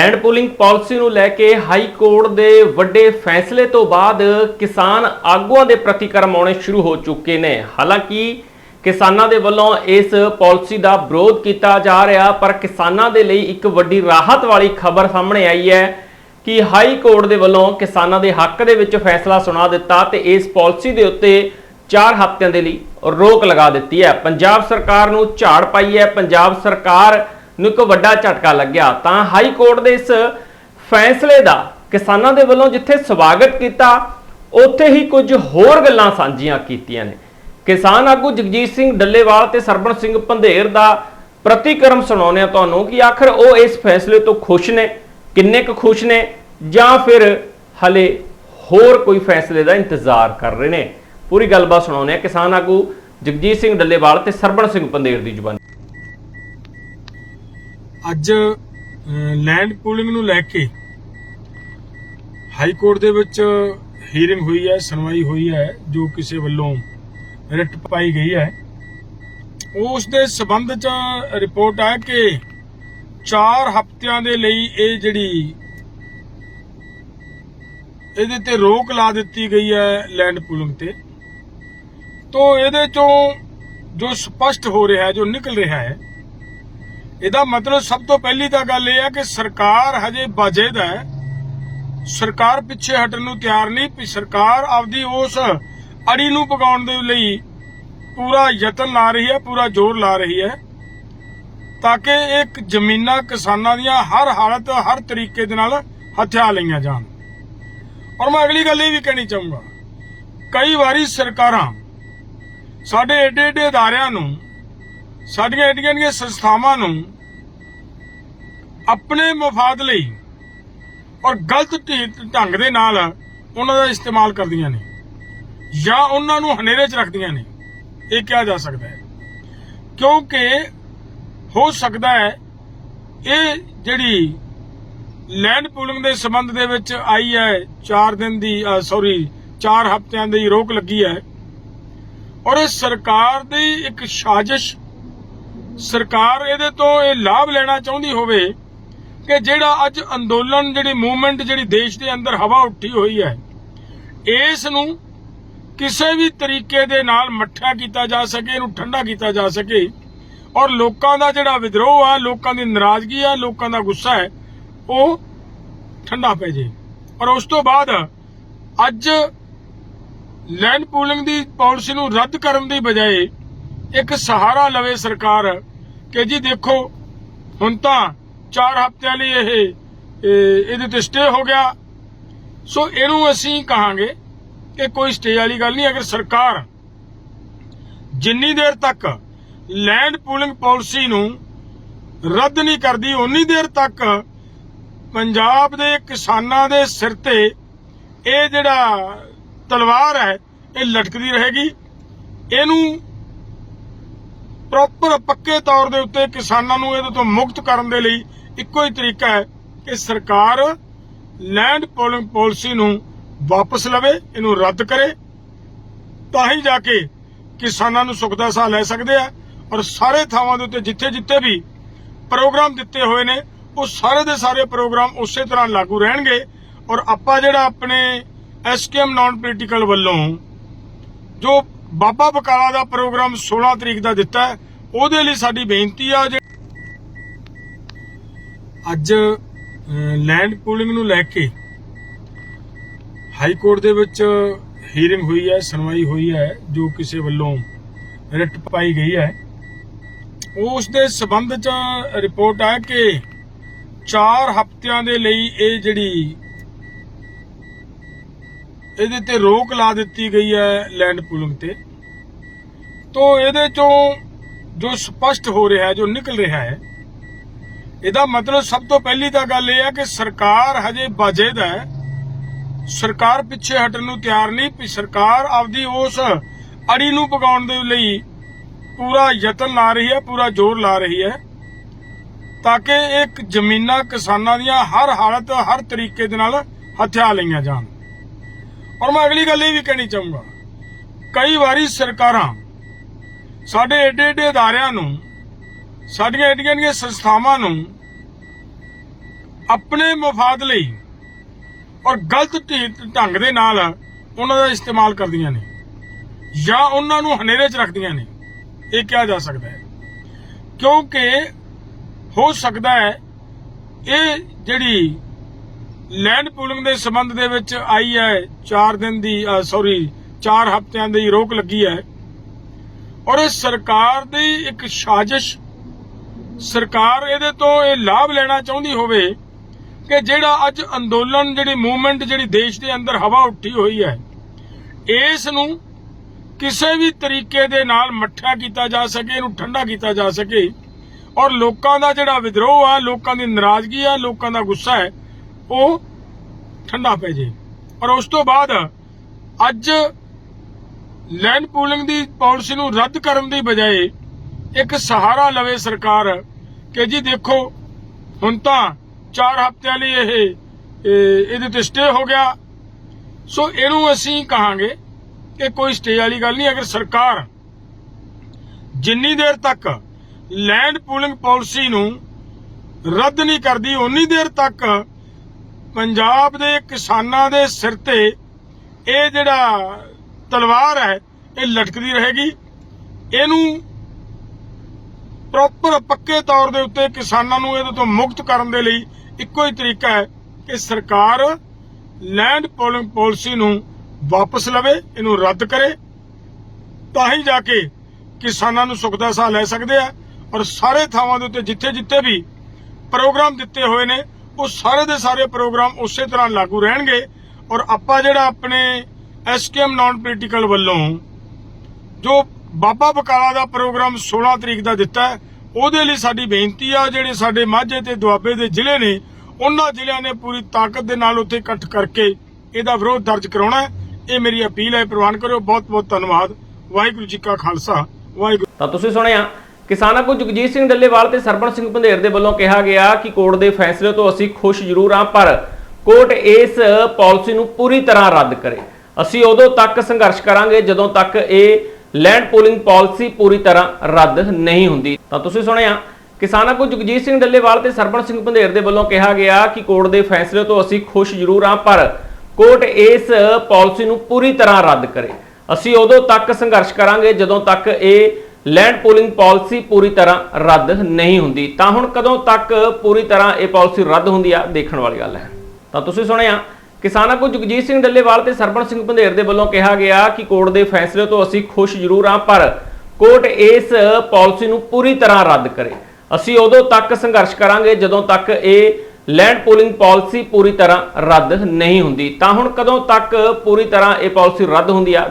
Land pooling policy ਨੂੰ ਲੈ ਕੇ high court ਦੇ ਵੱਡੇ ਫੈਸਲੇ ਤੋਂ ਬਾਅਦ ਕਿਸਾਨ ਆਗੂਆਂ ਦੇ ਪ੍ਰਤੀਕਰਮ ਆਉਣੇ ਸ਼ੁਰੂ ਹੋ ਚੁੱਕੇ ਨੇ। ਹਾਲਾਂਕਿ ਕਿਸਾਨਾਂ ਦੇ ਵੱਲੋਂ ਇਸ ਪਾਲਿਸੀ ਦਾ ਵਿਰੋਧ ਕੀਤਾ ਜਾ ਰਿਹਾ, ਪਰ ਕਿਸਾਨਾਂ ਦੇ ਲਈ ਇੱਕ ਵੱਡੀ ਰਾਹਤ ਵਾਲੀ ਖਬਰ ਸਾਹਮਣੇ ਆਈ ਹੈ ਕਿ ਹਾਈ ਕੋਰਟ ਦੇ ਵੱਲੋਂ ਕਿਸਾਨਾਂ ਦੇ ਹੱਕ ਦੇ ਵਿੱਚ ਫੈਸਲਾ ਸੁਣਾ ਦਿੱਤਾ ਤੇ ਇਸ ਪਾਲਿਸੀ ਦੇ ਉੱਤੇ 4 ਹਫ਼ਤਿਆਂ ਦੇ ਲਈ ਰੋਕ ਲਗਾ ਦਿੱਤੀ ਹੈ। ਪੰਜਾਬ ਸਰਕਾਰ ਨੂੰ ਝਾੜ ਪਾਈ ਹੈ। ਪੰਜਾਬ ਸਰਕਾਰ ਨੂੰ ਇੱਕ ਵੱਡਾ ਝਟਕਾ ਲੱਗਿਆ। ਤਾਂ ਹਾਈ ਕੋਰਟ ਦੇ ਇਸ ਫੈਸਲੇ ਦਾ ਕਿਸਾਨਾਂ ਦੇ ਵੱਲੋਂ ਜਿੱਥੇ ਸਵਾਗਤ ਕੀਤਾ, ਉੱਥੇ ਹੀ ਕੁਝ ਹੋਰ ਗੱਲਾਂ ਸਾਂਝੀਆਂ ਕੀਤੀਆਂ ਨੇ। ਕਿਸਾਨ ਆਗੂ ਜਗਜੀਤ ਸਿੰਘ ਡੱਲੇਵਾਲ ਤੇ ਸਰਬਣ ਸਿੰਘ ਪੰਧੇਰ ਦਾ ਪ੍ਰਤੀਕਰਮ ਸੁਣਾਉਂਦੇ ਆ ਤੁਹਾਨੂੰ ਕਿ ਆਖਰ ਉਹ ਇਸ ਫੈਸਲੇ ਤੋਂ ਖੁਸ਼ ਨੇ, ਕਿੰਨੇ ਕੁ ਖੁਸ਼ ਨੇ, ਜਾਂ ਫਿਰ ਹਲੇ ਹੋਰ ਕੋਈ ਫੈਸਲੇ ਦਾ ਇੰਤਜ਼ਾਰ ਕਰ ਰਹੇ ਨੇ। ਪੂਰੀ ਗੱਲਬਾਤ ਸੁਣਾਉਂਦੇ ਆ ਕਿਸਾਨ ਆਗੂ ਜਗਜੀਤ ਸਿੰਘ ਡੱਲੇਵਾਲ ਤੇ ਸਰਬਣ ਸਿੰਘ ਪੰਧੇਰ ਦੀ ਜ਼ੁਬਾਨੀ। ਅੱਜ ਲੈਂਡ ਪੂਲਿੰਗ ਨੂੰ ਲੈ ਕੇ ਹਾਈ ਕੋਰਟ ਦੇ ਵਿੱਚ ਹੀਅਰਿੰਗ ਹੋਈ ਹੈ, ਸੁਣਵਾਈ ਹੋਈ ਹੈ, ਜੋ ਕਿਸੇ ਵੱਲੋਂ ਰਿਟ ਪਾਈ ਗਈ ਹੈ। ਉਸ ਦੇ ਸਬੰਧ ਚ ਰਿਪੋਰਟ ਆ ਕਿ 4 ਹਫ਼ਤਿਆਂ ਦੇ ਲਈ ਇਹ ਜਿਹੜੀ ਇਹਦੇ ਤੇ ਰੋਕ ਲਾ ਦਿੱਤੀ ਗਈ ਹੈ ਲੈਂਡ ਪੂਲਿੰਗ ਤੇ। ਤੋਂ ਇਹਦੇ ਚੋਂ ਜੋ ਸਪਸ਼ਟ ਹੋ ਰਿਹਾ ਹੈ, ਜੋ ਨਿਕਲ ਰਿਹਾ ਹੈ ਇਹਦਾ ਮਤਲਬ ਸਭ ਤੋਂ ਪਹਿਲੀ ਤਾਂ ਗੱਲ ਇਹ ਹੈ ਕਿ ਸਰਕਾਰ ਹਜੇ ਬਾਜੇਦ ਹੈ। ਸਰਕਾਰ ਪਿੱਛੇ ਹਟਣ ਨੂੰ ਤਿਆਰ ਨਹੀਂ, ਵੀ ਸਰਕਾਰ ਆਪਦੀ ਉਸ ਅੜੀ ਨੂੰ ਪਕਾਉਣ ਦੇ ਲਈ ਪੂਰਾ ਯਤਨ ਲਾ ਰਹੀ ਹੈ, ਪੂਰਾ ਜ਼ੋਰ ਲਾ ਰਹੀ ਹੈ। ਤਾਂ ਕਿ ਇੱਕ ਜ਼ਮੀਨਾਂ ਕਿਸਾਨਾਂ ਦੀਆਂ ਹਰ ਹਾਲਤ, ਹਰ ਤਰੀਕੇ ਦੇ ਨਾਲ ਹਥਿਆ ਲਈਆਂ ਜਾਣ। ਔਰ ਮੈਂ ਅਗਲੀ ਗੱਲ ਇਹ ਵੀ ਕਹਿਣੀ ਚਾਹੂੰਗਾ, ਕਈ ਵਾਰੀ ਸਰਕਾਰਾਂ ਸਾਡੇ ਏਡੇ ਏਡੇ ਅਦਾਰਿਆਂ ਨੂੰ ਸਾਡੀਆਂ ਏਡੀਆਂ ਦੀਆਂ ਸੰਸਥਾਵਾਂ ਨੂੰ ਆਪਣੇ ਮਫਾਦ ਲਈ ਔਰ ਗਲਤ ਢੰਗ ਦੇ ਨਾਲ ਉਹਨਾਂ ਦਾ ਇਸਤੇਮਾਲ ਕਰਦੀਆਂ ਨੇ ਜਾਂ ਉਹਨਾਂ ਨੂੰ ਹਨੇਰੇ 'ਚ ਰੱਖਦੀਆਂ ਨੇ, ਇਹ ਕਿਹਾ ਜਾ ਸਕਦਾ ਹੈ। ਕਿਉਂਕਿ ਹੋ ਸਕਦਾ ਹੈ ਇਹ ਜਿਹੜੀ ਲੈਂਡ ਪੂਲਿੰਗ ਦੇ ਸੰਬੰਧ ਦੇ ਵਿੱਚ ਆਈ ਹੈ 4 ਦਿਨ ਦੀ ਸੌਰੀ 4 ਹਫ਼ਤਿਆਂ ਦੀ ਰੋਕ ਲੱਗੀ ਹੈ ਔਰ ਇਹ ਸਰਕਾਰ ਦੀ ਇੱਕ ਸਾਜ਼ਿਸ਼ ਸਰਕਾਰ ਇਹਦੇ ਤੋਂ ਇਹ ਲਾਭ ਲੈਣਾ ਚਾਹੁੰਦੀ ਹੋਵੇ ਕਿ ਜਿਹੜਾ ਅੱਜ ਅੰਦੋਲਨ, ਜਿਹੜੀ ਮੂਵਮੈਂਟ, ਜਿਹੜੀ ਦੇਸ਼ ਦੇ ਅੰਦਰ ਹਵਾ ਉੱਠੀ ਹੋਈ ਹੈ, ਇਸ ਨੂੰ ਕਿਸੇ ਵੀ ਤਰੀਕੇ ਦੇ ਨਾਲ ਮੱਠਾ ਕੀਤਾ ਜਾ ਸਕੇ, ਇਹਨੂੰ ਠੰਡਾ ਕੀਤਾ ਜਾ ਸਕੇ ਔਰ ਲੋਕਾਂ ਦਾ ਜਿਹੜਾ ਵਿਦਰੋਹ ਆ, ਲੋਕਾਂ ਦੀ ਨਾਰਾਜ਼ਗੀ ਆ, ਲੋਕਾਂ ਦਾ ਗੁੱਸਾ ਹੈ, ਉਹ ਠੰਡਾ ਪੈ ਜੇ। ਔਰ ਉਸ ਤੋਂ ਬਾਅਦ ਅੱਜ ਲੈਂਡ ਪੂਲਿੰਗ ਦੀ ਪਾਲਿਸੀ ਨੂੰ ਰੱਦ ਕਰਨ ਦੀ ਬਜਾਏ ਇੱਕ ਸਹਾਰਾ ਲਵੇ ਸਰਕਾਰ ਕਿ ਜੀ ਦੇਖੋ, ਹੁਣ ਤਾਂ 4 ਹਫ਼ਤਿਆਂ ਲਈ ਇਹ ਇਹਦੇ ਤੇ ਸਟੇ ਹੋ ਗਿਆ। ਸੋ ਇਹਨੂੰ ਅਸੀਂ ਕਹਾਂਗੇ ਕਿ ਕੋਈ ਸਟੇ ਵਾਲੀ ਗੱਲ ਨਹੀਂ, ਅਗਰ ਸਰਕਾਰ ਜਿੰਨੀ ਦੇਰ ਤੱਕ ਲੈਂਡ ਪੂਲਿੰਗ ਪਾਲਿਸੀ ਨੂੰ ਰੱਦ ਨਹੀਂ ਕਰਦੀ ਉਨੀ ਦੇਰ ਤੱਕ ਪੰਜਾਬ ਦੇ ਕਿਸਾਨਾਂ ਦੇ ਸਿਰ ਤੇ ਇਹ ਜਿਹੜਾ ਤਲਵਾਰ ਹੈ, ਇਹ ਲਟਕਦੀ ਰਹੇਗੀ। ਇਹਨੂੰ ਪ੍ਰੋਪਰ ਪੱਕੇ ਤੌਰ ਦੇ ਉੱਤੇ ਕਿਸਾਨਾਂ ਨੂੰ ਇਹਦੇ ਤੋਂ ਮੁਕਤ ਕਰਨ ਦੇ ਲਈ ਇੱਕੋ ਹੀ ਤਰੀਕਾ ਹੈ ਕਿ ਸਰਕਾਰ ਲੈਂਡ ਪੋਲਿੰਗ ਪਾਲਿਸੀ ਨੂੰ ਵਾਪਸ ਲਵੇ, ਇਹਨੂੰ ਰੱਦ ਕਰੇ, ਤਾਂ ਹੀ ਜਾ ਕੇ ਕਿਸਾਨਾਂ ਨੂੰ ਸੁੱਖ ਦਾ ਸਾਹ ਲੈ ਸਕਦੇ ਆ ਔਰ ਸਾਰੇ ਥਾਵਾਂ ਦੇ ਉੱਤੇ ਜਿੱਥੇ ਜਿੱਥੇ ਵੀ ਪ੍ਰੋਗਰਾਮ ਦਿੱਤੇ ਹੋਏ ਨੇ, ਉਹ ਸਾਰੇ ਦੇ ਸਾਰੇ ਪ੍ਰੋਗਰਾਮ ਉਸੇ ਤਰ੍ਹਾਂ ਲਾਗੂ ਰਹਿਣਗੇ ਔਰ ਆਪਾਂ ਜਿਹੜਾ ਆਪਣੇ ਐਸਕੇਐਮ ਨਾਨ ਪੋਲੀਟੀਕਲ ਵੱਲੋਂ ਜੋ ਬਾਬਾ ਬਕਾਲਾ ਦਾ ਪ੍ਰੋਗਰਾਮ 16 ਤਰੀਕ ਦਾ ਦਿੱਤਾ ਉਹਦੇ ਲਈ ਸਾਡੀ ਬੇਨਤੀ ਆ ਜੇ ਅੱਜ ਲੈਂਡ ਪੂਲਿੰਗ ਨੂੰ ਲੈ ਕੇ ਹਾਈ ਕੋਰਟ ਦੇ ਵਿੱਚ ਹੀਅਰਿੰਗ ਹੋਈ ਹੈ, ਸੁਣਵਾਈ ਹੋਈ ਹੈ, ਜੋ ਕਿਸੇ ਵੱਲੋਂ ਰਿਟ ਪਾਈ ਗਈ ਹੈ। ਉਸ ਦੇ ਸਬੰਧ ਚ ਰਿਪੋਰਟ ਆ ਕਿ 4 ਹਫ਼ਤਿਆਂ ਦੇ ਲਈ ਇਹ ਜਿਹੜੀ ਇਹਦੇ ਤੇ ਰੋਕ ਲਾ ਦਿੱਤੀ ਗਈ ਹੈ ਲੈਂਡ ਪੂਲਿੰਗ ਤੇ। ਤੋਂ ਇਹਦੇ ਚੋਂ ਜੋ ਸਪਸ਼ਟ ਹੋ ਰਿਹਾ ਹੈ, ਜੋ ਨਿਕਲ ਰਿਹਾ ਹੈ, ਇਹਦਾ ਮਤਲਬ ਸਭ ਤੋਂ ਪਹਿਲੀ ਤਾਂ ਗੱਲ ਇਹ ਹੈ ਕਿ ਸਰਕਾਰ ਹਜੇ ਬਾਜੇਦ ਹੈ। ਸਰਕਾਰ ਪਿੱਛੇ ਹਟਣ ਨੂੰ ਤਿਆਰ ਨਹੀਂ, ਵੀ ਸਰਕਾਰ ਆਪਦੀ ਉਸ ਅੜੀ ਨੂੰ ਪਕਾਉਣ ਦੇ ਲਈ ਪੂਰਾ ਯਤਨ ਲਾ ਰਹੀ ਹੈ, ਪੂਰਾ ਜ਼ੋਰ ਲਾ ਰਹੀ ਹੈ, ਤਾਂ ਕਿ ਇੱਕ ਜ਼ਮੀਨਾਂ ਕਿਸਾਨਾਂ ਦੀਆਂ ਹਰ ਹਾਲਤ, ਹਰ ਤਰੀਕੇ ਦੇ ਨਾਲ ਹਥਿਆ ਲਈਆਂ ਜਾਣ। ਔਰ ਮੈਂ ਅਗਲੀ ਗੱਲ ਇਹ ਵੀ ਕਹਿਣੀ ਚਾਹੂੰਗਾ, ਕਈ ਵਾਰੀ ਸਰਕਾਰਾਂ ਸਾਡੇ ਏਡੇ ਏਡੇ ਅਦਾਰਿਆਂ ਨੂੰ, ਸਾਡੀਆਂ ਏਡੀਆਂ ਏਡੀਆਂ ਸੰਸਥਾਵਾਂ ਨੂੰ ਆਪਣੇ ਮਫਾਦ ਲਈ ਔਰ ਗਲਤ ਢੰਗ ਦੇ ਨਾਲ ਉਹਨਾਂ ਦਾ ਇਸਤੇਮਾਲ ਕਰਦੀਆਂ ਨੇ ਜਾਂ ਉਹਨਾਂ ਨੂੰ ਹਨੇਰੇ 'ਚ ਰੱਖਦੀਆਂ ਨੇ, ਇਹ ਕਿਹਾ ਜਾ ਸਕਦਾ ਹੈ। ਕਿਉਂਕਿ ਹੋ ਸਕਦਾ ਹੈ ਇਹ ਜਿਹੜੀ ਲੈਂਡ ਪੂਲਿੰਗ ਦੇ ਸੰਬੰਧ ਦੇ ਵਿੱਚ ਆਈ ਹੈ 4 ਦਿਨ ਦੀ ਸੌਰੀ 4 ਹਫ਼ਤਿਆਂ ਦੀ ਰੋਕ ਲੱਗੀ ਹੈ ਔਰ ਇਹ ਸਰਕਾਰ ਦੀ ਇੱਕ ਸਾਜ਼ਿਸ਼। ਸਰਕਾਰ ਇਹਦੇ ਤੋਂ ਇਹ ਲਾਭ ਲੈਣਾ ਚਾਹੁੰਦੀ ਹੋਵੇ ਕਿ ਜਿਹੜਾ ਅੱਜ ਅੰਦੋਲਨ, ਜਿਹੜੀ ਮੂਵਮੈਂਟ, ਜਿਹੜੀ ਦੇਸ਼ ਦੇ ਅੰਦਰ ਹਵਾ ਉੱਠੀ ਹੋਈ ਹੈ ਇਸ ਨੂੰ ਕਿਸੇ ਵੀ ਤਰੀਕੇ ਦੇ ਨਾਲ ਮੱਠਾ ਕੀਤਾ ਜਾ ਸਕੇ, ਇਹਨੂੰ ਠੰਡਾ ਕੀਤਾ ਜਾ ਸਕੇ। ਔਰ ਲੋਕਾਂ ਦਾ ਜਿਹੜਾ ਵਿਦਰੋਹ ਆ, ਲੋਕਾਂ ਦੀ ਨਾਰਾਜ਼ਗੀ ਆ, ਲੋਕਾਂ ਦਾ ਗੁੱਸਾ ਹੈ, ਉਹ ਠੰਡਾ ਪੈ ਜੇ। ਔਰ ਉਸ ਤੋਂ ਬਾਅਦ ਅੱਜ ਲੈਂਡ ਪੂਲਿੰਗ ਦੀ ਪਾਲਿਸੀ ਨੂੰ ਰੱਦ ਕਰਨ ਦੀ ਬਜਾਏ ਇੱਕ ਸਹਾਰਾ ਲਵੇ ਸਰਕਾਰ ਕਿ ਜੀ ਦੇਖੋ, ਹੁਣ ਤਾਂ 4 ਹਫ਼ਤਿਆਂ ਲਈ ਇਹ ਇਹਦੇ ਤੇ ਸਟੇ ਹੋ ਗਿਆ। ਸੋ ਇਹਨੂੰ ਅਸੀਂ ਕਹਾਂਗੇ ਕਿ ਕੋਈ ਸਟੇ ਵਾਲੀ ਗੱਲ ਨਹੀਂ, ਅਗਰ ਸਰਕਾਰ ਜਿੰਨੀ ਦੇਰ ਤੱਕ ਲੈਂਡ ਪੂਲਿੰਗ ਪਾਲਿਸੀ ਨੂੰ ਰੱਦ ਨਹੀਂ ਕਰਦੀ ਉਨੀ ਦੇਰ ਤੱਕ ਪੰਜਾਬ ਦੇ ਕਿਸਾਨਾਂ ਦੇ ਸਿਰ ਤੇ ਇਹ ਜਿਹੜਾ ਤਲਵਾਰ ਹੈ, ਇਹ ਲਟਕਦੀ ਰਹੇਗੀ। ਇਹਨੂੰ ਪ੍ਰੋਪਰ ਪੱਕੇ ਤੌਰ ਦੇ ਉੱਤੇ ਕਿਸਾਨਾਂ ਨੂੰ ਇਹਦੇ ਤੋਂ ਮੁਕਤ ਕਰਨ ਦੇ ਲਈ ਇੱਕੋ ਹੀ ਤਰੀਕਾ ਹੈ ਕਿ ਸਰਕਾਰ ਲੈਂਡ ਪੋਲਿੰਗ ਪਾਲਿਸੀ ਨੂੰ ਵਾਪਸ ਲਵੇ, ਇਹਨੂੰ ਰੱਦ ਕਰੇ। ਤਾਂ ਹੀ ਜਾ ਕੇ ਕਿਸਾਨਾਂ ਨੂੰ ਸੁੱਖ ਦਾ ਸਾਹ ਲੈ ਸਕਦੇ ਆ ਔਰ ਸਾਰੇ ਥਾਵਾਂ ਦੇ ਉੱਤੇ ਜਿੱਥੇ ਜਿੱਥੇ ਵੀ ਪ੍ਰੋਗਰਾਮ ਦਿੱਤੇ ਹੋਏ ਨੇ, ਉਹ ਸਾਰੇ ਦੇ ਸਾਰੇ ਪ੍ਰੋਗਰਾਮ ਉਸੇ ਤਰ੍ਹਾਂ ਲਾਗੂ ਰਹਿਣਗੇ। ਔਰ ਆਪਾਂ ਜਿਹੜਾ ਆਪਣੇ ਐਸਕੇਐਮ ਨਾਨ ਪੋਲੀਟੀਕਲ ਵੱਲੋਂ ਜੋ ਬਾਬਾ ਬਕਾਲਾ ਦਾ ਪ੍ਰੋਗਰਾਮ 16 ਤਰੀਕ ਦਾ ਦਿੱਤਾ ਉਹਦੇ ਲਈ ਸਾਡੀ ਬੇਨਤੀ ਆ, ਜਿਹੜੇ ਸਾਡੇ ਮਾਝੇ ਤੇ ਦੁਆਬੇ ਦੇ ਜ਼ਿਲ੍ਹੇ ਨੇ, ਉਹਨਾਂ ਜ਼ਿਲ੍ਹਿਆਂ ਨੇ ਪੂਰੀ ਤਾਕਤ ਦੇ ਨਾਲ ਉੱਥੇ ਇਕੱਠ ਕਰਕੇ ਇਹਦਾ ਵਿਰੋਧ ਦਰਜ ਕਰਾਉਣਾ ਇਹ ਮੇਰੀ ਅਪੀਲ ਹੈ, ਪ੍ਰਵਾਨ ਕਰਿਓ। ਬਹੁਤ ਬਹੁਤ ਧੰਨਵਾਦ। ਵਾਹਿਗੁਰੂ ਜੀ ਕਾ ਖਾਲਸਾ। ਵਾਹਿਗੁਰੂ ਤਾਂ ਤੁਸੀਂ ਸੁਣਿਆ, ਕਿਸਾਨਾਂ ਕੋ ਜਗਜੀਤ ਸਿੰਘ ਡੱਲੇਵਾਲ ਤੇ ਸਰਬਣ ਸਿੰਘ ਪੰਧੇਰ ਦੇ ਵੱਲੋਂ ਕਿਹਾ ਗਿਆ ਕਿ ਕੋਰਟ ਦੇ ਫੈਸਲੇ ਤੋਂ ਅਸੀਂ ਖੁਸ਼ ਜ਼ਰੂਰ ਹਾਂ, ਪਰ ਕੋਰਟ ਇਸ ਪਾਲਿਸੀ ਨੂੰ ਪੂਰੀ ਤਰ੍ਹਾਂ ਰੱਦ ਕਰੇ। ਅਸੀਂ ਉਦੋਂ ਤੱਕ ਸੰਘਰਸ਼ ਕਰਾਂਗੇ ਜਦੋਂ ਤੱਕ ਇਹ ਲੈਂਡ ਪੂਲਿੰਗ ਪਾਲਿਸੀ ਪੂਰੀ ਤਰ੍ਹਾਂ ਰੱਦ ਨਹੀਂ ਹੁੰਦੀ। ਤਾਂ ਤੁਸੀਂ ਸੁਣਿਆ, ਕਿਸਾਨਾਂ ਕੋ ਜਗਜੀਤ ਸਿੰਘ ਡੱਲੇਵਾਲ ਤੇ ਸਰਬਣ ਸਿੰਘ ਪੰਧੇਰ ਦੇ ਵੱਲੋਂ ਕਿਹਾ ਗਿਆ ਕਿ ਕੋਰਟ ਦੇ ਫੈਸਲੇ ਤੋਂ ਅਸੀਂ ਖੁਸ਼ ਜ਼ਰੂਰ ਹਾਂ, ਪਰ ਕੋਰਟ ਇਸ ਪਾਲਿਸੀ ਨੂੰ ਪੂਰੀ ਤਰ੍ਹਾਂ ਰੱਦ ਕਰੇ। ਅਸੀਂ ਉਦੋਂ ਤੱਕ ਸੰਘਰਸ਼ ਕਰਾਂਗੇ ਜਦੋਂ ਤੱਕ ਇਹ ਲੈਂਡ ਪੂਲਿੰਗ ਪਾਲਿਸੀ ਪੂਰੀ ਤਰ੍ਹਾਂ ਰੱਦ ਨਹੀਂ ਹੁੰਦੀ। ਤਾਂ ਹੁਣ ਕਦੋਂ ਤੱਕ ਪੂਰੀ ਤਰ੍ਹਾਂ ਇਹ ਪਾਲਿਸੀ ਰੱਦ ਹੁੰਦੀ ਆ, ਦੇਖਣ ਵਾਲੀ ਗੱਲ ਹੈ। ਤਾਂ ਤੁਸੀਂ ਸੁਣਿਆ ਕਿਸਾਨਾਂ ਕੋ ਜਗਜੀਤ ਸਿੰਘ ਡੱਲੇਵਾਲ ਤੇ ਸਰਬਣ ਸਿੰਘ ਪੰਧੇਰ ਦੇ ਵੱਲੋਂ ਕਿਹਾ ਗਿਆ ਕਿ ਕੋਰਟ ਦੇ ਫੈਸਲੇ ਤੋਂ ਅਸੀਂ ਖੁਸ਼ ਜ਼ਰੂਰ ਹਾਂ, ਪਰ ਕੋਰਟ ਇਸ ਪਾਲਿਸੀ ਨੂੰ ਪੂਰੀ ਤਰ੍ਹਾਂ ਰੱਦ ਕਰੇ। ਅਸੀਂ ਉਦੋਂ ਤੱਕ ਸੰਘਰਸ਼ ਕਰਾਂਗੇ ਜਦੋਂ ਤੱਕ ਇਹ ਲੈਂਡ ਪੂਲਿੰਗ ਪਾਲਿਸੀ ਪੂਰੀ ਤਰ੍ਹਾਂ ਰੱਦ ਨਹੀਂ ਹੁੰਦੀ। ਤਾਂ ਹੁਣ ਕਦੋਂ ਤੱਕ ਪੂਰੀ ਤਰ੍ਹਾਂ ਇਹ ਪਾਲਿਸੀ ਰੱਦ ਹੁੰਦੀ ਆ?